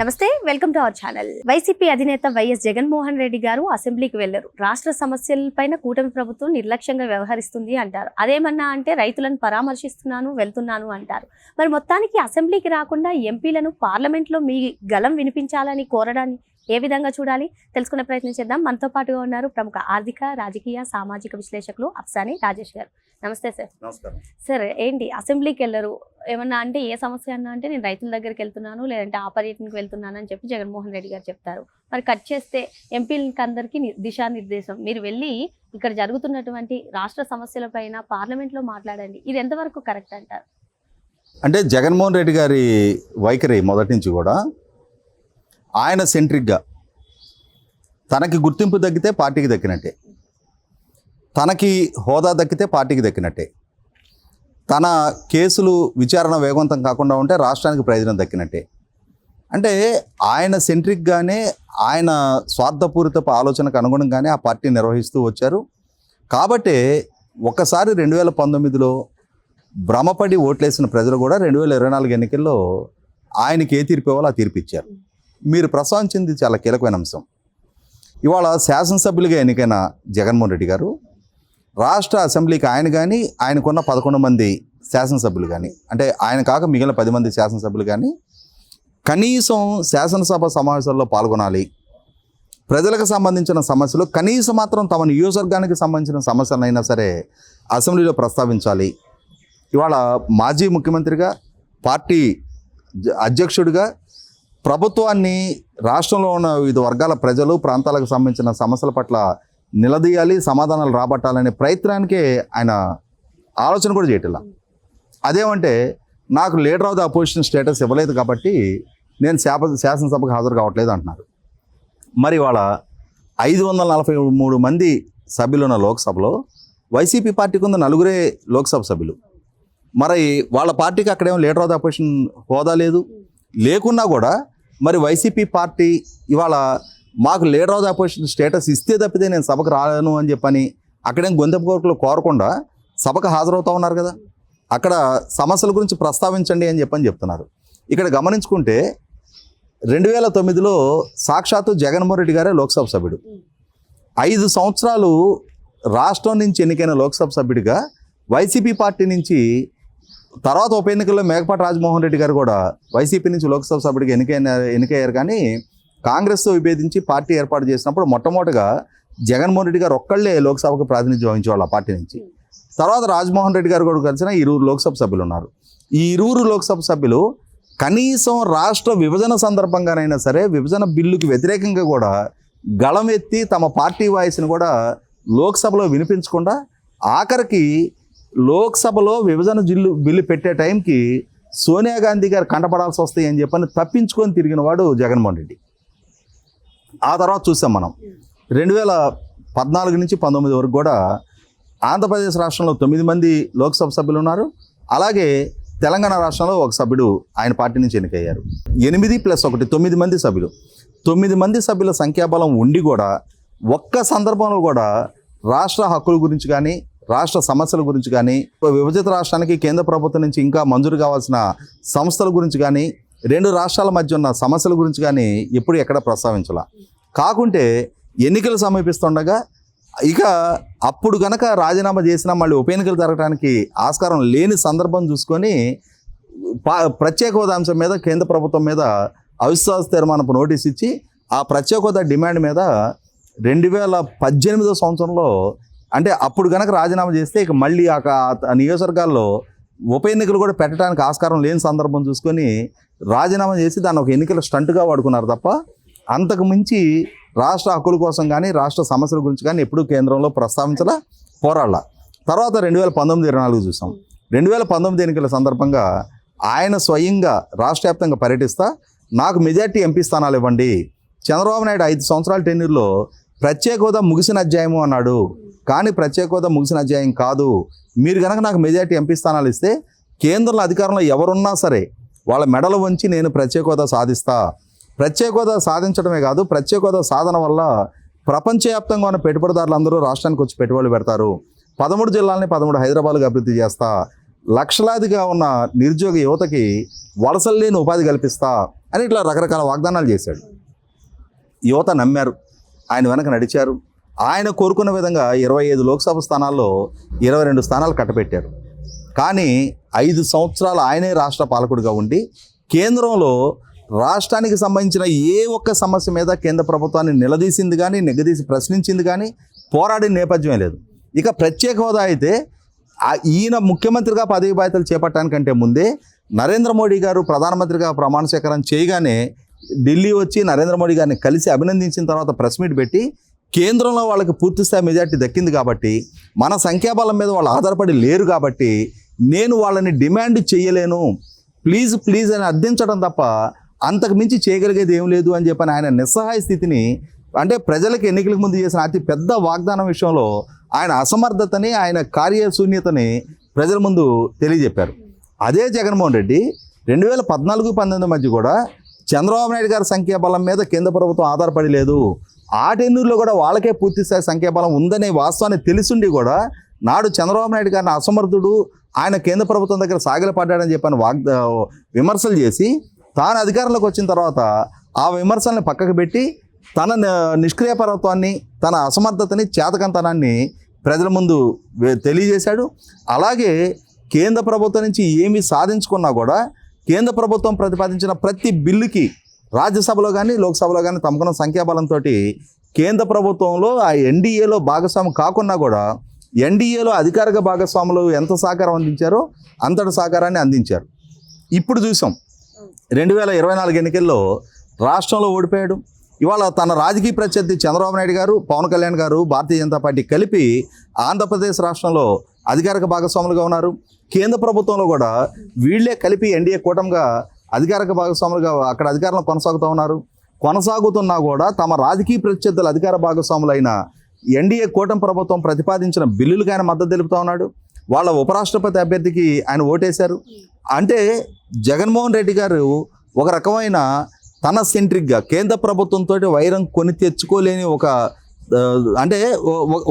నమస్తే welcome to our channel. YCP అధినేత YS Jaganmohan Reddy గారు అసెంబ్లీకి వెళ్ళారు రాష్ట్ర సమస్యలపైన కూటమి ప్రభుత్వం నిర్లక్ష్యంగా వ్యవహరిస్తుంది అంటారు. అదేమన్నా అంటే రైతులను పరామర్శిస్తున్నాను వెళ్తున్నాను అంటారు. మరి మొత్తానికి అసెంబ్లీకి రాకుండా ఎంపీలను పార్లమెంట్లో మీ గలం వినిపించాలని కోరడాన్ని ఏ విధంగా చూడాలి? తెలుసుకునే ప్రయత్నం చేద్దాం. మనతో పాటుగా ఉన్నారు ప్రముఖ ఆర్థిక రాజకీయ సామాజిక విశ్లేషకులు అఫ్సాని రాజేష్ గారు. నమస్తే సార్. సార్ ఏంటి? అసెంబ్లీకి వెళ్ళరు. ఏమన్నా అంటే ఏ సమస్య అన్నా అంటే నేను రైతుల దగ్గరికి వెళ్తున్నాను లేదంటే ఆ పర్యటనకు వెళ్తున్నాను అని చెప్పి జగన్మోహన్ రెడ్డి గారు చెప్తారు. మరి కట్ చేస్తే ఎంపీలకి అందరికీ దిశానిర్దేశం. మీరు వెళ్ళి ఇక్కడ జరుగుతున్నటువంటి రాష్ట్ర సమస్యలపైన పార్లమెంట్లో మాట్లాడండి. ఇది ఎంతవరకు కరెక్ట్ అంటారు? అంటే జగన్మోహన్ రెడ్డి గారి వైఖరి మొదటి నుంచి కూడా ఆయన సెంట్రిక్గా తనకి గుర్తింపు దక్కితే పార్టీకి దక్కినట్టే. తనకి హోదా దక్కితే పార్టీకి దక్కినట్టే. తన కేసులు విచారణ వేగవంతం కాకుండా ఉంటే రాష్ట్రానికి ప్రయోజనం దక్కినట్టే. అంటే ఆయన సెంట్రిక్గానే ఆయన స్వార్థపూరితపు ఆలోచనకు అనుగుణంగానే ఆ పార్టీ నిర్వహిస్తూ వచ్చారు. కాబట్టే ఒకసారి రెండు వేల పంతొమ్మిదిలో భ్రమపడి ఓట్లేసిన ప్రజలు కూడా రెండు వేల ఇరవై నాలుగు ఎన్నికల్లో ఆయనకి ఏ తీర్పు ఇవ్వాలో ఆ తీర్పు ఇచ్చారు. మీరు ప్రస్తావించింది చాలా కీలకమైన అంశం. ఇవాళ శాసనసభ్యులుగా ఎన్నికైన జగన్మోహన్ రెడ్డి గారు రాష్ట్ర అసెంబ్లీకి ఆయన కానీ ఆయనకున్న పదకొండు మంది శాసనసభ్యులు కానీ అంటే ఆయన కాక మిగిలిన పది మంది శాసనసభ్యులు కానీ కనీసం శాసనసభ సమావేశాల్లో పాల్గొనాలి. ప్రజలకు సంబంధించిన సమస్యలు కనీసం మాత్రం తమ నియోజకవర్గానికి సంబంధించిన సమస్యలైనా సరే అసెంబ్లీలో ప్రస్తావించాలి. ఇవాళ మాజీ ముఖ్యమంత్రిగా పార్టీ అధ్యక్షుడిగా ప్రభుత్వాన్ని రాష్ట్రంలో ఉన్న వివిధ వర్గాల ప్రజలు ప్రాంతాలకు సంబంధించిన సమస్యల పట్ల నిలదీయాలి సమాధానాలు రాబట్టాలనే ప్రయత్నానికే ఆయన ఆలోచన కూడా చేయట్లా. అదేమంటే నాకు leader of the opposition status ఇవ్వలేదు కాబట్టి నేను శాప శాసనసభకు హాజరు కావట్లేదు అంటున్నారు. మరి వాళ్ళ ఐదు వందల నలభై మూడు మంది సభ్యులు ఉన్న లోక్సభలో వైసీపీ పార్టీకి ఉన్న నలుగురే లోక్సభ సభ్యులు. మరి వాళ్ళ పార్టీకి అక్కడేమో లీడర్ ఆఫ్ ద అపోజిషన్ హోదా లేదు. లేకున్నా కూడా మరి వైసీపీ పార్టీ ఇవాళ మాకు leader of the opposition status ఇస్తే తప్పితే నేను సభకు రాను అని చెప్పని అక్కడేం గొంతెపు కోరికలు కోరకుండా సభకు హాజరవుతా ఉన్నారు కదా. అక్కడ సమస్యల గురించి ప్రస్తావించండి అని చెప్పని చెప్తున్నారు. ఇక్కడ గమనించుకుంటే రెండు వేల తొమ్మిదిలో సాక్షాత్తు జగన్మోహన్ రెడ్డి గారే లోక్సభ సభ్యుడు. ఐదు సంవత్సరాలు రాష్ట్రం నుంచి ఎన్నికైన లోక్సభ సభ్యుడిగా వైసీపీ పార్టీ నుంచి తర్వాత ఉప ఎన్నికల్లో మేకపాటి రాజమోహన్ రెడ్డి గారు కూడా వైసీపీ నుంచి లోక్సభ సభ్యుడిగా ఎన్నికైన ఎన్నికయ్యారు కానీ కాంగ్రెస్తో విభేదించి పార్టీ ఏర్పాటు చేసినప్పుడు మొట్టమొదటిగా జగన్మోహన్ రెడ్డి గారు ఒక్కళ్ళే లోక్సభకు ప్రాతినిధ్యం వహించేవాళ్ళు ఆ పార్టీ నుంచి. తర్వాత రాజమోహన్ రెడ్డి గారు కూడా కలిసిన ఇరువురు లోక్సభ సభ్యులు ఉన్నారు. ఈ ఇరువురు లోక్సభ సభ్యులు కనీసం రాష్ట్ర విభజన సందర్భంగానైనా సరే విభజన బిల్లుకి వ్యతిరేకంగా కూడా గళం ఎత్తి తమ పార్టీ వాయిస్ని కూడా లోక్సభలో వినిపించకుండా ఆఖరికి లోక్సభలో విభజన జిల్లు బిల్లు పెట్టే టైంకి సోనియా గాంధీ గారు కంటపడాల్సి వస్తాయి అని చెప్పని తప్పించుకొని తిరిగిన వాడు జగన్మోహన్ రెడ్డి. ఆ తర్వాత చూసాం మనం. రెండు వేల పద్నాలుగు నుంచి పంతొమ్మిది వరకు కూడా ఆంధ్రప్రదేశ్ రాష్ట్రంలో తొమ్మిది మంది లోక్సభ సభ్యులు ఉన్నారు. అలాగే తెలంగాణ రాష్ట్రంలో ఒక సభ్యుడు ఆయన పార్టీ నుంచి ఎన్నికయ్యారు. ఎనిమిది ప్లస్ ఒకటి తొమ్మిది మంది సభ్యులు. తొమ్మిది మంది సభ్యుల సంఖ్యాబలం ఉండి కూడా ఒక్క సందర్భంలో కూడా రాష్ట్ర హక్కుల గురించి కానీ రాష్ట్ర సమస్యల గురించి కానీ విభజిత రాష్ట్రానికి కేంద్ర ప్రభుత్వం నుంచి ఇంకా మంజూరు కావాల్సిన సంస్థల గురించి కానీ రెండు రాష్ట్రాల మధ్య ఉన్న సమస్యల గురించి కానీ ఎప్పుడు ఎక్కడ ప్రస్తావించాల. కాకుంటే ఎన్నికలు సమీపిస్తుండగా ఇక అప్పుడు గనక రాజీనామా చేసినా మళ్ళీ ఉప ఎన్నికలు జరగడానికి ఆస్కారం లేని సందర్భం చూసుకొని పా- ప్రత్యేక హోదా అంశం మీద కేంద్ర ప్రభుత్వం మీద అవిశ్వాస తీర్మానపు నోటీస్ ఇచ్చి ఆ ప్రత్యేక హోదా డిమాండ్ మీద రెండు వేల పద్దెనిమిదో సంవత్సరంలో అంటే అప్పుడు గనక రాజీనామా చేస్తే ఇక మళ్ళీ ఆ నియోజకవర్గాల్లో ఉప ఎన్నికలు కూడా పెట్టడానికి ఆస్కారం లేని సందర్భం చూసుకొని రాజీనామా చేసి దాన్ని ఒక ఎన్నికల స్టంట్గా వాడుకున్నారు తప్ప అంతకు మించి రాష్ట్ర హక్కుల కోసం కానీ రాష్ట్ర సమస్యల గురించి కానీ ఎప్పుడూ కేంద్రంలో ప్రస్తావించలా పోరాడాల. తర్వాత రెండు వేల పంతొమ్మిది ఇరవై నాలుగు చూసాం. రెండు వేల పంతొమ్మిది ఎన్నికల సందర్భంగా ఆయన స్వయంగా రాష్ట్ర వ్యాప్తంగా పర్యటిస్తా నాకు మెజార్టీ ఎంపీ స్థానాలు ఇవ్వండి. చంద్రబాబు నాయుడు ఐదు సంవత్సరాల టెన్యూర్లో ప్రత్యేక హోదా ముగిసిన అధ్యాయము అన్నాడు. కానీ ప్రత్యేక హోదా ముగిసిన అధ్యాయం కాదు. మీరు కనుక నాకు మెజార్టీ ఎంపీ స్థానాలు ఇస్తే కేంద్రంలో అధికారంలో ఎవరున్నా సరే వాళ్ళ మెడలు వంచి నేను ప్రత్యేక హోదా సాధిస్తా. ప్రత్యేక హోదా సాధించడమే కాదు ప్రత్యేక హోదా సాధన వల్ల ప్రపంచవ్యాప్తంగా ఉన్న పెట్టుబడిదారులందరూ రాష్ట్రానికి వచ్చి పెట్టుబడులు పెడతారు. పదమూడు జిల్లాలని పదమూడు హైదరాబాద్గా అభివృద్ధి చేస్తా. లక్షలాదిగా ఉన్న నిరుద్యోగ యువతకి వలసలు లేని ఉపాధి కల్పిస్తా అని ఇట్లా రకరకాల వాగ్దానాలు చేశాడు. యువత నమ్మారు. ఆయన వెనక నడిచారు. ఆయన కోరుకున్న విధంగా ఇరవై ఐదు లోక్సభ స్థానాల్లో ఇరవై రెండు స్థానాలు కట్టబెట్టారు. కానీ ఐదు సంవత్సరాలు ఆయనే రాష్ట్ర పాలకుడిగా ఉండి కేంద్రంలో రాష్ట్రానికి సంబంధించిన ఏ ఒక్క సమస్య మీద కేంద్ర ప్రభుత్వాన్ని నిలదీసింది కానీ నిగదీసి ప్రశ్నించింది కానీ పోరాడిన నేపథ్యమే లేదు. ఇక ప్రత్యేక హోదా అయితే ఈయన ముఖ్యమంత్రిగా పదవి బాధ్యతలు చేపట్టడానికంటే ముందే నరేంద్ర మోడీ గారు ప్రధానమంత్రిగా ప్రమాణ స్వీకారం చేయగానే ఢిల్లీ వచ్చి నరేంద్ర మోడీ గారిని కలిసి అభినందించిన తర్వాత ప్రెస్ మీట్ పెట్టి కేంద్రంలో వాళ్ళకి పూర్తిస్థాయి మెజార్టీ దక్కింది కాబట్టి మన సంఖ్యాబలం మీద వాళ్ళు ఆధారపడి లేరు కాబట్టి నేను వాళ్ళని డిమాండ్ చేయలేను. ప్లీజ్ ప్లీజ్ అని అర్థించడం తప్ప అంతకు మించి చేయగలిగేది ఏం లేదు అని చెప్పని ఆయన నిస్సహాయ స్థితిని అంటే ప్రజలకు ఎన్నికలకు ముందు చేసిన అతి పెద్ద వాగ్దానం విషయంలో ఆయన అసమర్థతని ఆయన కార్యశూన్యతని ప్రజల ముందు తెలియజెప్పారు. అదే జగన్మోహన్ రెడ్డి రెండు వేల పద్నాలుగు పంతొమ్మిది మధ్య కూడా చంద్రబాబు నాయుడు గారి సంఖ్యాబలం మీద కేంద్ర ప్రభుత్వం ఆధారపడి లేదు ఆటెన్నూరులో కూడా వాళ్ళకే పూర్తిస్థాయి సంఖ్యాబలం ఉందనే వాస్తవాన్ని తెలిసిండి కూడా నాడు చంద్రబాబు నాయుడు గారిని అసమర్థుడు ఆయన కేంద్ర ప్రభుత్వం దగ్గర సాగిలపడ్డాడని చెప్పని వాగ్దా విమర్శలు చేసి తాను అధికారంలోకి వచ్చిన తర్వాత ఆ విమర్శల్ని పక్కకు పెట్టి తన నిష్క్రియపరత్వాన్ని నిష్క్రియాపరత్వాన్ని తన అసమర్థతని చేతకంతనాన్ని ప్రజల ముందు తెలియజేశాడు. అలాగే కేంద్ర ప్రభుత్వం నుంచి ఏమి సాధించుకున్నా కూడా కేంద్ర ప్రభుత్వం ప్రతిపాదించిన ప్రతి బిల్లుకి రాజ్యసభలో కానీ లోక్సభలో కానీ తమకున్న సంఖ్యాబలంతో కేంద్ర ప్రభుత్వంలో ఆ ఎన్డీఏలో భాగస్వామి కాకున్నా కూడా ఎన్డీఏలో అధికారిక భాగస్వాములు ఎంత సహకారం అందించారో అంతటి సహకారాన్ని అందించారు. ఇప్పుడు చూసాం. రెండు వేల ఇరవై నాలుగు ఎన్నికల్లో రాష్ట్రంలో ఓడిపోయాడు. ఇవాళ తన రాజకీయ ప్రత్యర్థి చంద్రబాబు నాయుడు గారు పవన్ కళ్యాణ్ గారు భారతీయ జనతా పార్టీ కలిపి ఆంధ్రప్రదేశ్ రాష్ట్రంలో అధికారిక భాగస్వాములుగా ఉన్నారు. కేంద్ర ప్రభుత్వంలో కూడా వీళ్ళే కలిపి ఎన్డీఏ కూటమిగా అధికారిక భాగస్వాములుగా అక్కడ అధికారంలో కొనసాగుతూ ఉన్నారు. కొనసాగుతున్నా కూడా తమ రాజకీయ ప్రత్యర్థుల అధికార భాగస్వాములైన ఎన్డీఏ కూటమి ప్రభుత్వం ప్రతిపాదించిన బిల్లులకు ఆయన మద్దతు తెలుపుతా ఉన్నాడు. వాళ్ళ ఉపరాష్ట్రపతి అభ్యర్థికి ఆయన ఓటేశారు. అంటే జగన్మోహన్ రెడ్డి గారు ఒక రకమైన తన సెంట్రిక్గా కేంద్ర ప్రభుత్వంతో వైరం కొని తెచ్చుకోలేని ఒక అంటే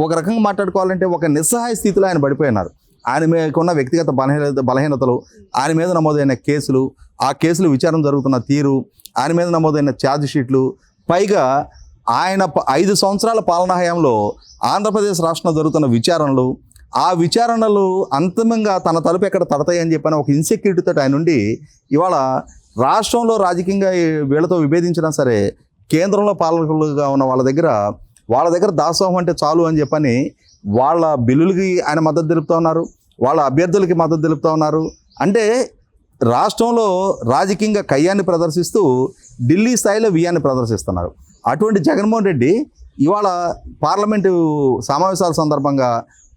ఒక రకంగా మాట్లాడుకోవాలంటే ఒక నిస్సహాయ స్థితిలో ఆయన పడిపోయినారు. ఆయన మీద ఉన్న వ్యక్తిగత బలహీనత బలహీనతలు ఆయన మీద నమోదైన కేసులు ఆ కేసులు విచారణ జరుగుతున్న తీరు ఆయన మీద నమోదైన ఛార్జ్ షీట్లు పైగా ఆయన ఐదు సంవత్సరాల పాలనా హయాంలో ఆంధ్రప్రదేశ్ రాష్ట్రంలో జరుగుతున్న విచారణలు ఆ విచారణలు అంతిమంగా తన తలుపు ఎక్కడ తడతాయని చెప్పని ఒక ఇన్సెక్యూరిటీతో ఆయన నుండి ఇవాళ రాష్ట్రంలో రాజకీయంగా వీళ్ళతో విభేదించినా సరే కేంద్రంలో పాలకులుగా ఉన్న వాళ్ళ దగ్గర వాళ్ళ దగ్గర దాసోహం అంటే చాలు అని చెప్పని వాళ్ళ బిల్లులకి ఆయన మద్దతు తెలుపుతా ఉన్నారు వాళ్ళ అభ్యర్థులకి మద్దతు తెలుపుతూ ఉన్నారు. అంటే రాష్ట్రంలో రాజకీయంగా కయ్యాన్ని ప్రదర్శిస్తూ ఢిల్లీ స్థాయిలో వియ్యాన్ని ప్రదర్శిస్తున్నారు. అటువంటి జగన్మోహన్ రెడ్డి ఇవాళ పార్లమెంటు సమావేశాల సందర్భంగా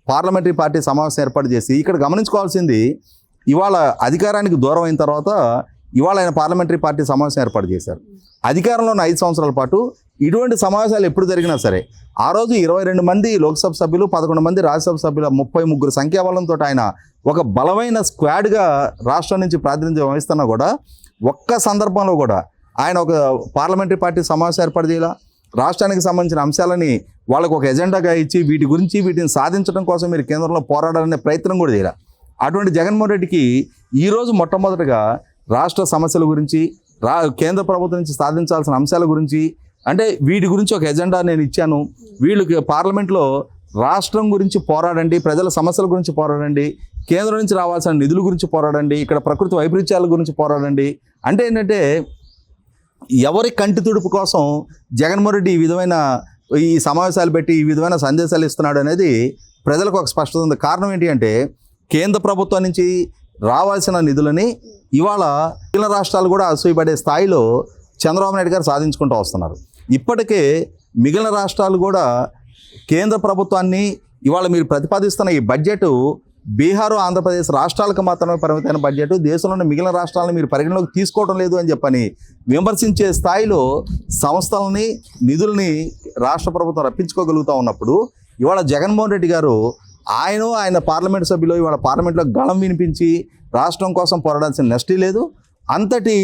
పార్లమెంటరీ పార్టీ సమావేశం ఏర్పాటు చేసి ఇక్కడ గమనించుకోవాల్సింది ఇవాళ అధికారానికి దూరం అయిన తర్వాత ఇవాళ ఆయన పార్లమెంటరీ పార్టీ సమావేశం ఏర్పాటు చేశారు. అధికారంలో ఉన్న ఐదు సంవత్సరాల పాటు ఇటువంటి సమావేశాలు ఎప్పుడు జరిగినా సరే ఆ రోజు ఇరవై రెండు మంది లోక్సభ సభ్యులు పదకొండు మంది రాజ్యసభ సభ్యుల ముప్పై ముగ్గురు సంఖ్యాబలంతో ఆయన ఒక బలమైన స్క్వాడ్గా రాష్ట్రం నుంచి ప్రాతినిధ్యం వహిస్తున్నా కూడా ఒక్క సందర్భంలో కూడా ఆయన ఒక పార్లమెంటరీ పార్టీ సమావేశం ఏర్పాటు చేయాల. రాష్ట్రానికి సంబంధించిన అంశాలని వాళ్ళకు ఒక ఎజెండాగా ఇచ్చి వీటి గురించి వీటిని సాధించడం కోసం మీరు కేంద్రంలో పోరాడాలనే ప్రయత్నం కూడా చేయాలి. అటువంటి జగన్మోహన్ రెడ్డికి ఈరోజు మొట్టమొదటిగా రాష్ట్ర సమస్యల గురించి రా కేంద్ర ప్రభుత్వం నుంచి సాధించాల్సిన అంశాల గురించి అంటే వీటి గురించి ఒక ఎజెండా నేను ఇచ్చాను. వీళ్ళకి పార్లమెంట్లో రాష్ట్రం గురించి పోరాడండి ప్రజల సమస్యల గురించి పోరాడండి కేంద్రం నుంచి రావాల్సిన నిధుల గురించి పోరాడండి ఇక్కడ ప్రకృతి వైపరీత్యాల గురించి పోరాడండి. అంటే ఏంటంటే ఎవరి కంటి తుడుపు కోసం జగన్మోహన్ రెడ్డి ఈ విధమైన ఈ సమావేశాలు పెట్టి ఈ విధమైన సందేశాలు ఇస్తున్నాడు అనేది ప్రజలకు ఒక స్పష్టత ఉంది. కారణం ఏంటి అంటే కేంద్ర ప్రభుత్వం నుంచి రావాల్సిన నిధులని ఇవాళ మిగిలిన రాష్ట్రాలు కూడా అసూయపడే స్థాయిలో చంద్రబాబు నాయుడు గారు సాధించుకుంటూ వస్తున్నారు. ఇప్పటికే మిగిలిన రాష్ట్రాలు కూడా కేంద్ర ప్రభుత్వాన్ని ఇవాళ మీరు ప్రతిపాదిస్తున్న ఈ బడ్జెట్ బీహారు ఆంధ్రప్రదేశ్ రాష్ట్రాలకు మాత్రమే పరిమితమైన బడ్జెట్ దేశంలోని మిగిలిన రాష్ట్రాలను మీరు పరిగణలోకి తీసుకోవడం లేదు అని చెప్పని విమర్శించే స్థాయిలో సంస్థలని నిధుల్ని రాష్ట్ర ప్రభుత్వం రప్పించుకోగలుగుతూ ఉన్నప్పుడు ఇవాళ జగన్మోహన్ రెడ్డి గారు ఆయన ఆయన పార్లమెంట్ సభ్యులు ఇవాళ పార్లమెంట్లో గళం వినిపించి రాష్ట్రం కోసం పోరాడాల్సిన నష్టి లేదు. అంతటి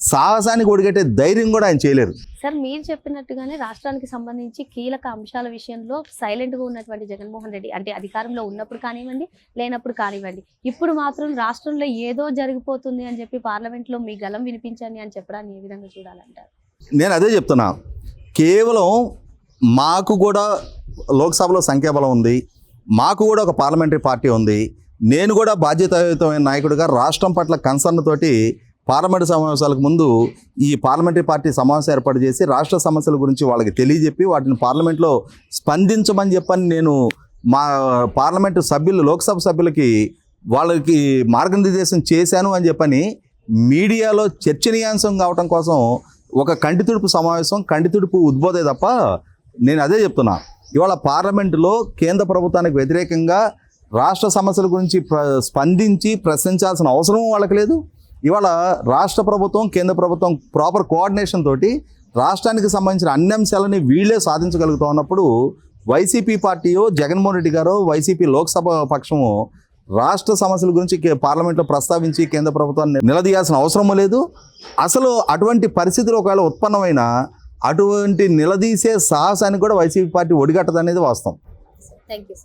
సాహసానికి ఒడిగట్టే ధైర్యం కూడా ఆయన చేయలేరు. సార్ మీరు చెప్పినట్టుగానే రాష్ట్రానికి సంబంధించి కీలక అంశాల విషయంలో సైలెంట్గా ఉన్నటువంటి జగన్మోహన్ రెడ్డి అంటే అధికారంలో ఉన్నప్పుడు కానివ్వండి లేనప్పుడు కానివ్వండి. ఇప్పుడు మాత్రం రాష్ట్రంలో ఏదో జరిగిపోతుంది అని చెప్పి పార్లమెంట్లో మీ గలం వినిపించండి అని చెప్పడాన్ని ఏ విధంగా చూడాలంటారు? నేను అదే చెప్తున్నా. కేవలం మాకు కూడా లోక్సభలో సంఖ్యాబలం ఉంది మాకు కూడా ఒక పార్లమెంటరీ పార్టీ ఉంది నేను కూడా బాధ్యతాయుతమైన నాయకుడిగా రాష్ట్రం పట్ల కన్సర్న్ తోటి పార్లమెంటు సమావేశాలకు ముందు ఈ పార్లమెంటరీ పార్టీ సమావేశం ఏర్పాటు చేసి రాష్ట్ర సమస్యల గురించి వాళ్ళకి తెలియజెప్పి వాటిని పార్లమెంట్లో స్పందించమని చెప్పని నేను మా పార్లమెంటు సభ్యులు లోక్సభ సభ్యులకి వాళ్ళకి మార్గనిర్దేశం చేశాను అని చెప్పని మీడియాలో చర్చనీయాంశం కావటం కోసం ఒక కంటితుడుపు సమావేశం కంటితుడుపు ఉద్బోధే తప్ప నేను అదే చెప్తున్నా. ఇవాళ పార్లమెంటులో కేంద్ర ప్రభుత్వానికి వ్యతిరేకంగా రాష్ట్ర సమస్యల గురించి ప్ర స్పందించి ప్రశ్నించాల్సిన అవసరం వాళ్ళకి లేదు. ఇవాళ రాష్ట్ర ప్రభుత్వం కేంద్ర ప్రభుత్వం ప్రాపర్ కోఆర్డినేషన్ తోటి రాష్ట్రానికి సంబంధించిన అన్ని అంశాలని వీళ్ళే సాధించగలుగుతా ఉన్నప్పుడు వైసీపీ పార్టీయో జగన్మోహన్ రెడ్డి గారో వైసీపీ లోక్సభ పక్షము రాష్ట్ర సమస్యల గురించి పార్లమెంట్లో ప్రస్తావించి కేంద్ర ప్రభుత్వాన్ని నిలదీయాల్సిన అవసరం లేదు. అసలు అటువంటి పరిస్థితులు ఒకవేళ ఉత్పన్నమైన అటువంటి నిలదీసే సాహసానికి కూడా వైసీపీ పార్టీ ఒడిగట్టదనేది వాస్తవం. Thank you